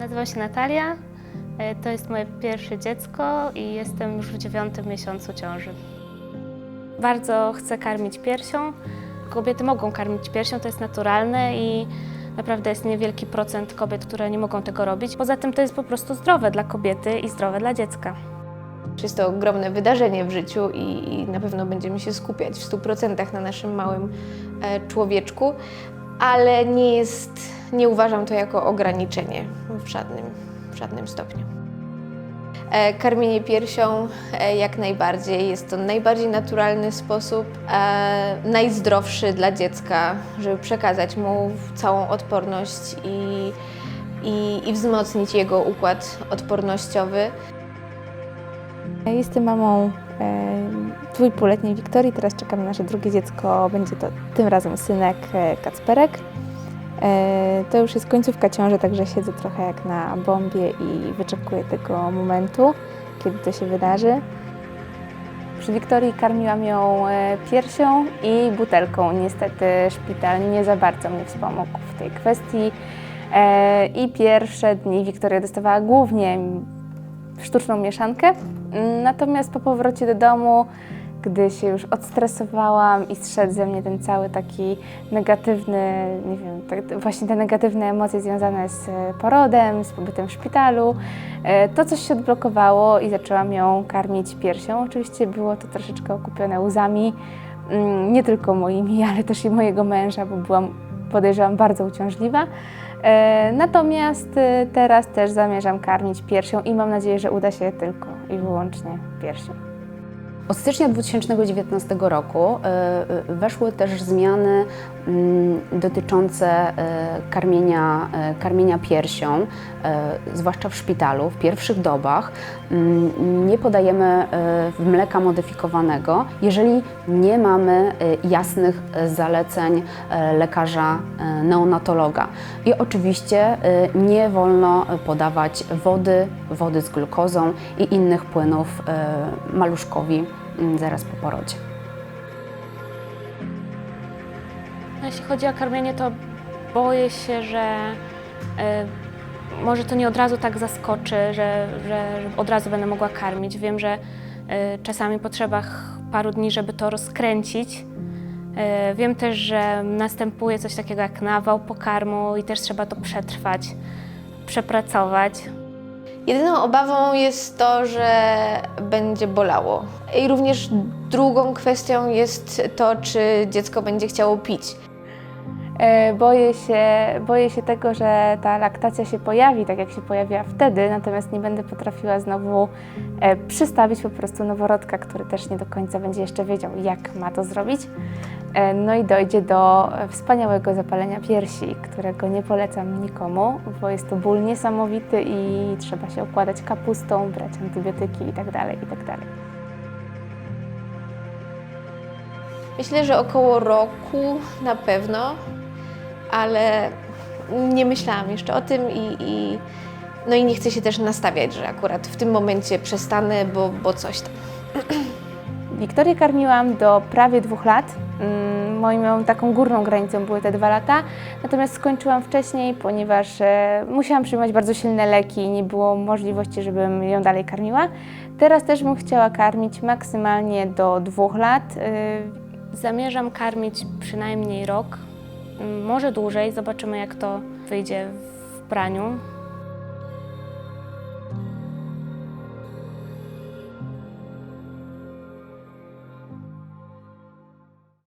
Nazywam się Natalia. E, To jest moje pierwsze dziecko i jestem już w dziewiątym miesiącu ciąży. Bardzo chcę karmić piersią. Kobiety mogą karmić piersią, to jest naturalne i naprawdę jest niewielki procent kobiet, które nie mogą tego robić. Poza tym to jest po prostu zdrowe dla kobiety i zdrowe dla dziecka. Jest to ogromne wydarzenie w życiu i, na pewno będziemy się skupiać w 100% na naszym małym e, człowieczku, ale nie jest, nie uważam to jako ograniczenie w żadnym, w żadnym stopniu. E, Karmienie piersią e, jak najbardziej jest to najbardziej naturalny sposób, e, najzdrowszy dla dziecka, żeby przekazać mu całą odporność i, i, i wzmocnić jego układ odpornościowy. Jestem mamą dwójpółletniej Wiktorii, teraz czekam na nasze drugie dziecko, będzie to tym razem synek Kacperek. E, To już jest końcówka ciąży, także siedzę trochę jak na bombie i wyczekuję tego momentu, kiedy to się wydarzy. Przy Wiktorii karmiłam ją e, piersią i butelką. Niestety szpital nie za bardzo mnie wspomógł w tej kwestii. E, I pierwsze dni Wiktoria dostawała głównie sztuczną mieszankę. Natomiast po powrocie do domu, gdy się już odstresowałam i zszedł ze mnie ten cały taki negatywny, nie wiem, tak, właśnie te negatywne emocje związane z e, porodem, z pobytem w szpitalu, e, to coś się odblokowało i zaczęłam ją karmić piersią. Oczywiście było to troszeczkę okupione łzami, mm, nie tylko moimi, ale też i mojego męża, bo byłam, podejrzewam, bardzo uciążliwa. E, Natomiast teraz też zamierzam karmić piersią i mam nadzieję, że uda się tylko i wyłącznie piersią. Od stycznia 2019 roku y, y, weszły też zmiany mm, dotyczące y, karmienia, karmienia piersią, zwłaszcza w szpitalu, w pierwszych dobach. Mm, Nie podajemy mleka modyfikowanego, jeżeli nie mamy jasnych zaleceń lekarza neonatologa. I oczywiście nie wolno podawać wody, wody z glukozą i innych płynów maluszkowi zaraz po porodzie. No, jeśli chodzi o karmienie, to boję się, że e, może to nie od razu tak zaskoczy, że, że, od razu będę mogła karmić. Wiem, że e, czasami potrzeba paru dni, żeby to rozkręcić. E, wiem też, że następuje coś takiego jak nawał pokarmu i też trzeba to przetrwać, przepracować. Jedyną obawą jest to, że będzie bolało. I również drugą kwestią jest to, czy dziecko będzie chciało pić. E, Boję się, boję się tego, że ta laktacja się pojawi, tak jak się pojawiła wtedy, natomiast nie będę potrafiła znowu e, przystawić po prostu noworodka, który też nie do końca będzie jeszcze wiedział, jak ma to zrobić. E, No i dojdzie do wspaniałego zapalenia piersi, którego nie polecam nikomu, bo jest to ból niesamowity i trzeba się okładać kapustą, brać antybiotyki itd. itd. Myślę, że około roku na pewno, ale nie myślałam jeszcze o tym i, i, no i nie chcę się też nastawiać, że akurat w tym momencie przestanę, bo, bo coś tam. Wiktorię karmiłam do prawie dwóch lat. Mm, Moją taką górną granicą były te dwa lata, natomiast skończyłam wcześniej, ponieważ e, musiałam przyjmować bardzo silne leki i nie było możliwości, żebym ją dalej karmiła. Teraz też bym chciała karmić maksymalnie do dwóch lat. Y, Zamierzam karmić przynajmniej rok, może dłużej. Zobaczymy, jak to wyjdzie w praniu.